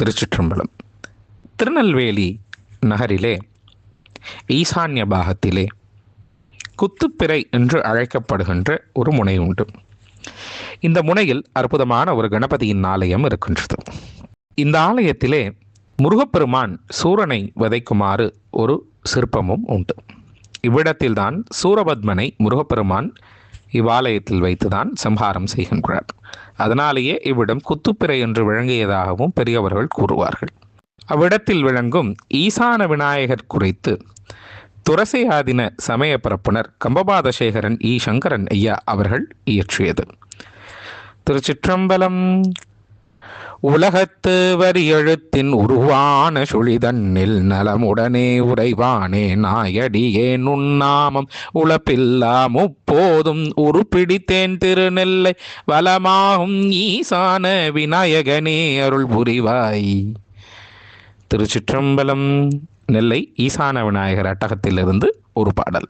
திருச்சிற்றம்பலம். திருநெல்வேலி நகரிலே ஈசான்ய பாகத்திலே குத்துப்பிறை என்று அழைக்கப்படுகின்ற ஒரு முனை உண்டு. இந்த முனையில் அற்புதமான ஒரு கணபதியின் ஆலயம் இருக்கின்றது. இந்த ஆலயத்திலே முருகப்பெருமான் சூரனை விதைக்குமாறு ஒரு சிற்பமும் உண்டு. இவ்விடத்தில்தான் சூரபத்மனை முருகப்பெருமான் இவ்வாலயத்தில் வைத்துதான் சம்ஹாரம் செய்கின்றார். அதனாலேயே இவ்விடம் குத்துப்பிறை என்று விளங்கியதாகவும் பெரியவர்கள் கூறுவார்கள். அவ்விடத்தில் விளங்கும் ஈசான விநாயகர் குறித்து துரசையாதின சமய பரப்புனர் கம்பபாதசேகரன் இ சங்கரன் ஐயா அவர்கள் இயற்றியது. திருச்சிற்றம்பலம் உலகத்து வரி எழுத்தின் உருவான சுழிதன்னில் நலமுடனே உறைவானே நாயடியே நுண்ணாமம் உழப்பில்லா முப்போதும் உருப்பிடித்தேன் திருநெல்லை வளமாகும் ஈசான விநாயகனே அருள் புரிவாய். திருச்சிற்றம்பலம் நெல்லை ஈசான விநாயகர் அட்டகத்திலிருந்து ஒரு பாடல்.